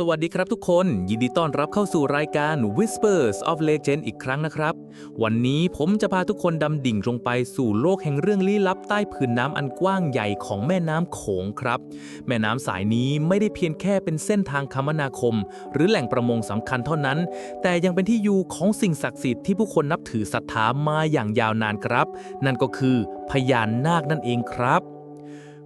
สวัสดีครับทุกคน ยินดีต้อนรับเข้าสู่รายการ Whispers of Legend อีกครั้งนะครับ วันนี้ผมจะพาทุกคนดำดิ่งลงไปสู่โลกแห่งเรื่องลี้ลับใต้ผืนน้ำอันกว้างใหญ่ของแม่น้ำโขงครับ แม่น้ำสายนี้ไม่ได้เพียงแค่เป็นเส้นทางคมนาคม หรือแหล่งประมงสำคัญเท่านั้น แต่ยังเป็นที่อยู่ของสิ่งศักดิ์สิทธิ์ที่ผู้คนนับถือศรัทธามาอย่างยาวนานครับ นั่นก็คือพญานาคนั่นเองครับ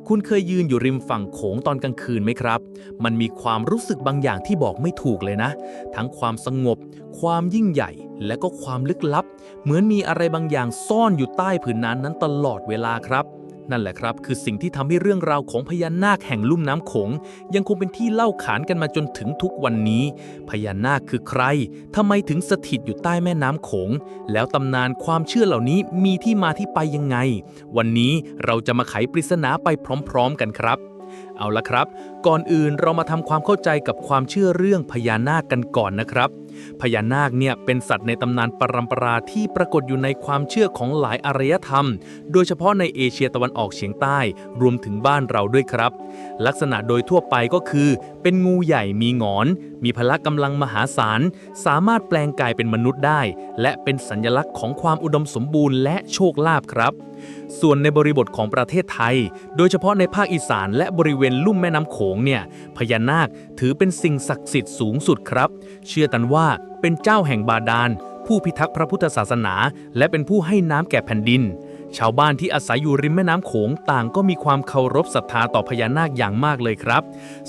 คุณเคยยืนอยู่ริมฝั่งโขงตอนกลางคืนไหมครับ มันมีความรู้สึกบางอย่างที่บอกไม่ถูกเลยนะ ทั้งความสงบ ความยิ่งใหญ่ และก็ความลึกลับ เหมือนมีอะไรบางอย่างซ่อนอยู่ใต้ผืนน้ำนั้นตลอดเวลาครับ นั่นแหละครับ คือสิ่งที่ทำให้เรื่องราวของพญานาคแห่งลุ่มน้ำโขง ยังคงเป็นที่เล่าขานกันมาจนถึงทุกวันนี้ พญานาคคือใครทำไมถึงสถิตอยู่ใต้แม่น้ำโขง แล้วตำนานความเชื่อเหล่านี้มีที่มาที่ไปยังไง วันนี้เราจะมาไขปริศนาไปพร้อม ๆ กันครับเอาละครับ ก่อนอื่นเรามาทำความเข้าใจกับความเชื่อเรื่องพญานาคกันก่อนนะครับ พญานาคเนี่ยเป็นสัตว์ในตำนานปรัมปราที่ปรากฏอยู่ในความเชื่อของหลายอารยธรรม โดยเฉพาะในเอเชียตะวันออกเฉียงใต้ รวมถึงบ้านเราด้วยครับ ลักษณะโดยทั่วไปก็คือ เป็นงูใหญ่มีงอน มีพละกำลังมหาศาล สามารถแปลงกายเป็นมนุษย์ได้ และเป็นสัญลักษณ์ของความอุดมสมบูรณ์และโชคลาภครับส่วนในบริบทของประเทศไทย โดยเฉพาะในภาคอีสานและบริเวณลุ่มแม่น้ำโขงเนี่ย พญานาคถือเป็นสิ่งศักดิ์สิทธิ์สูงสุดครับ เชื่อกันว่าเป็นเจ้าแห่งบาดาล ผู้พิทักษ์พระพุทธศาสนา และเป็นผู้ให้น้ำแก่แผ่นดิน ชาวบ้านที่อาศัยอยู่ริมแม่น้ำโขงต่างก็มีความเคารพศรัทธาต่อพญานาคอย่างมากเลยครับ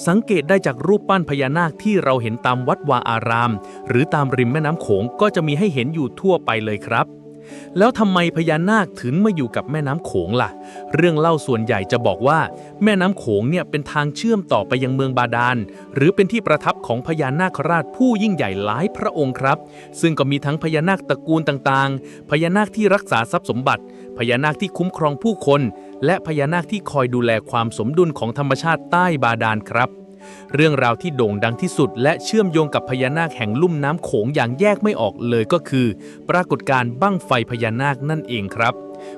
สังเกตได้จากรูปปั้นพญานาคที่เราเห็นตามวัดวาอาราม หรือตามริมแม่น้ำโขงก็จะมีให้เห็นอยู่ทั่วไปเลยครับ แล้วทำไมพญานาคถึงมาอยู่กับแม่น้ำโขงล่ะ เรื่องเล่าส่วนใหญ่จะบอกว่า แม่น้ำโขงเนี่ยเป็นทางเชื่อมต่อไปยังเมืองบาดาล หรือเป็นที่ประทับของพญานาคราชผู้ยิ่งใหญ่หลายพระองค์ครับ ซึ่งก็มีทั้งพญานาคตระกูลต่างๆ พญานาคที่รักษาทรัพย์สมบัติ พญานาคที่คุ้มครองผู้คน และพญานาคที่คอยดูแลความสมดุลของธรรมชาติใต้บาดาลครับ เรื่องราวที่โด่งดังที่สุด และเชื่อมโยงกับพญานาคแห่งลุ่มน้ำโขงอย่างแยกไม่ออกเลยก็คือ ปรากฏการณ์บั้งไฟพญานาคนั่นเองครับ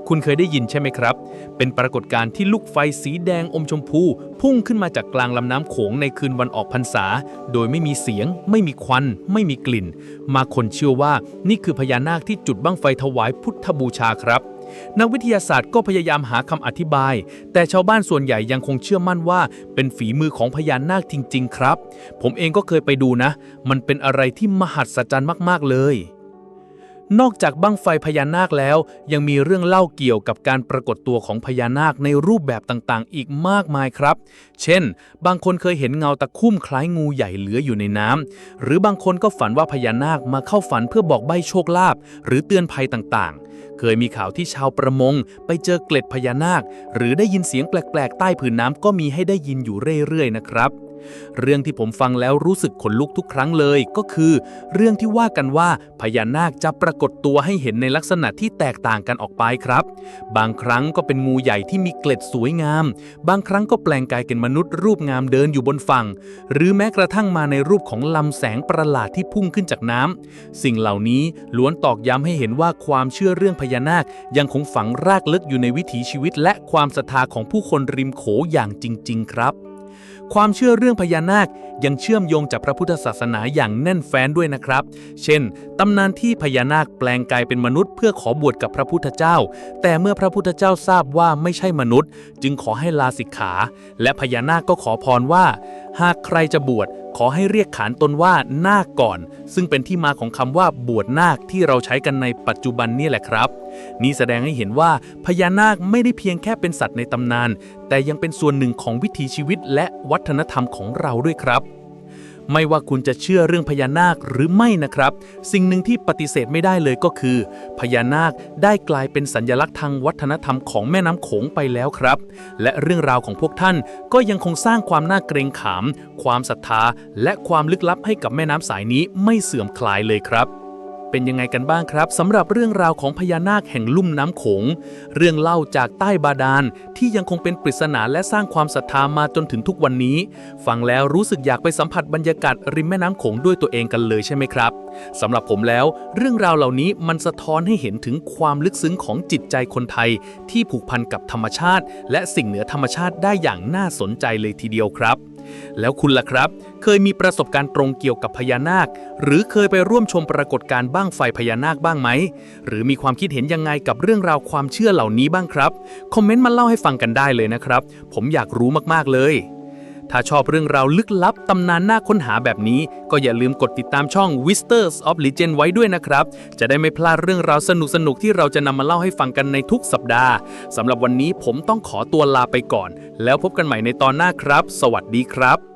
คุณเคยได้ยินใช่ไหมครับ เป็นปรากฏการณ์ที่ลูกไฟสีแดงอมชมพู พุ่งขึ้นมาจากกลางลำน้ำโขงในคืนวันออกพรรษา โดยไม่มีเสียง ไม่มีควัน ไม่มีกลิ่น มาคนเชื่อว่านี่คือพญานาคที่จุดบั้งไฟถวายพุทธบูชาครับ นักวิทยาศาสตร์ก็พยายามหาคำอธิบาย แต่ชาวบ้านส่วนใหญ่ยังคงเชื่อมั่นว่า เป็นฝีมือของพญานาคจริง ๆ ครับ ผมเองก็เคยไปดูนะ มันเป็นอะไรที่มหัศจรรย์มาก ๆ เลย นอกจากบั้งไฟพญานาคแล้ว ยังมีเรื่องเล่าเกี่ยวกับการปรากฏตัวของพญานาคในรูปแบบต่างๆ อีกมากมายครับ เช่น บางคนเคยเห็นเงาตะคุ่มคล้ายงูใหญ่เหลืออยู่ในน้ำหรือบางคนก็ฝันว่าพญานาคมาเข้าฝันเพื่อบอกใบ้โชคลาภหรือเตือนภัยต่างๆ เคยมีข่าวที่ชาวประมง ไปเจอเกล็ดพญานาค หรือได้ยินเสียงแปลกๆ ใต้ผืนน้ำก็มีให้ได้ยินอยู่เรื่อยๆนะครับ เรื่องที่ผมฟังแล้วรู้สึกขนลุกทุกครั้งเลย ก็คือ เรื่องที่ว่ากันว่าพญานาคจะปรากฏตัวให้เห็นในลักษณะที่แตกต่างกันออกไปครับ บางครั้งก็เป็นงูใหญ่ที่มีเกล็ดสวยงาม บางครั้งก็แปลงกายเป็นมนุษย์รูปงามเดินอยู่บนฝั่ง หรือแม้กระทั่งมาในรูปของลำแสงประหลาดที่พุ่งขึ้นจากน้ำสิ่งเหล่านี้ล้วนตอกย้ำให้เห็นว่าความเชื่อเรื่องพญานาคยังคงฝังรากลึกอยู่ในวิถีชีวิตและความศรัทธาของผู้คนริมโขอย่างจริง ๆ ครับ ความเชื่อเรื่องพญานาคยังเชื่อมโยงจากพระพุทธศาสนาอย่างแน่นแฟ้นด้วยนะครับ เช่น ตำนานที่พญานาคแปลงกายเป็นมนุษย์ เพื่อขอบวชกับพระพุทธเจ้า แต่เมื่อพระพุทธเจ้าทราบว่าไม่ใช่มนุษย์ จึงขอให้ลาสิกขา และพญานาคก็ขอพรว่า หากใครจะบวช ขอให้เรียกขานตนว่านาคก่อน ซึ่งเป็นที่มาของคำว่าบวชนาคที่เราใช้กันในปัจจุบันนี่แหละครับ นี่แสดงให้เห็นว่าพญานาคไม่ได้เพียงแค่เป็นสัตว์ในตำนาน แต่ยังเป็นส่วนหนึ่งของวิถีชีวิตและวัฒนธรรมของเราด้วยครับ ไม่ว่าคุณจะเชื่อเรื่องพญานาคหรือไม่นะครับ สิ่งหนึ่งที่ปฏิเสธไม่ได้เลยก็คือ พญานาคได้กลายเป็นสัญลักษณ์ทางวัฒนธรรมของแม่น้ำโขงไปแล้วครับ และเรื่องราวของพวกท่านก็ยังคงสร้างความน่าเกรงขาม ความศรัทธา และความลึกลับให้กับแม่น้ำสายนี้ไม่เสื่อมคลายเลยครับ เป็นยังไงกันบ้างครับสำหรับเรื่องราวของพญานาคแห่งลุ่มน้ำโขง เรื่องเล่าจากใต้บาดาลที่ยังคงเป็นปริศนาและสร้างความศรัทธามาจนถึงทุกวันนี้ ฟังแล้วรู้สึกอยากไปสัมผัสบรรยากาศริมแม่น้ำโขงด้วยตัวเองกันเลยใช่ไหมครับสำหรับผมแล้ว เรื่องราวเหล่านี้มันสะท้อนให้เห็นถึงความลึกซึ้งของจิตใจคนไทย ที่ผูกพันกับธรรมชาติ และสิ่งเหนือธรรมชาติได้อย่างน่าสนใจเลยทีเดียวครับ แล้วคุณล่ะครับ เคยมีประสบการณ์ตรงเกี่ยวกับพญานาค หรือเคยไปร่วมชมปรากฏการณ์บ้างไฟพญานาคบ้างไหม หรือมีความคิดเห็นยังไงกับเรื่องราวความเชื่อเหล่านี้บ้างครับ คอมเมนต์มาเล่าให้ฟังกันได้เลยนะครับ ผมอยากรู้มากๆเลย ถ้าชอบเรื่องราวลึกลับตำนานน่าค้นหาแบบนี้ ก็อย่าลืมกดติดตามช่อง Whisters of Legend ไว้ด้วยนะครับ จะได้ไม่พลาดเรื่องราวสนุกสนุกที่เราจะนำมาเล่าให้ฟังกันในทุกสัปดาห์สำหรับวันนี้ผมต้องขอตัวลาไปก่อน แล้วพบกันใหม่ในตอนหน้าครับ สวัสดีครับ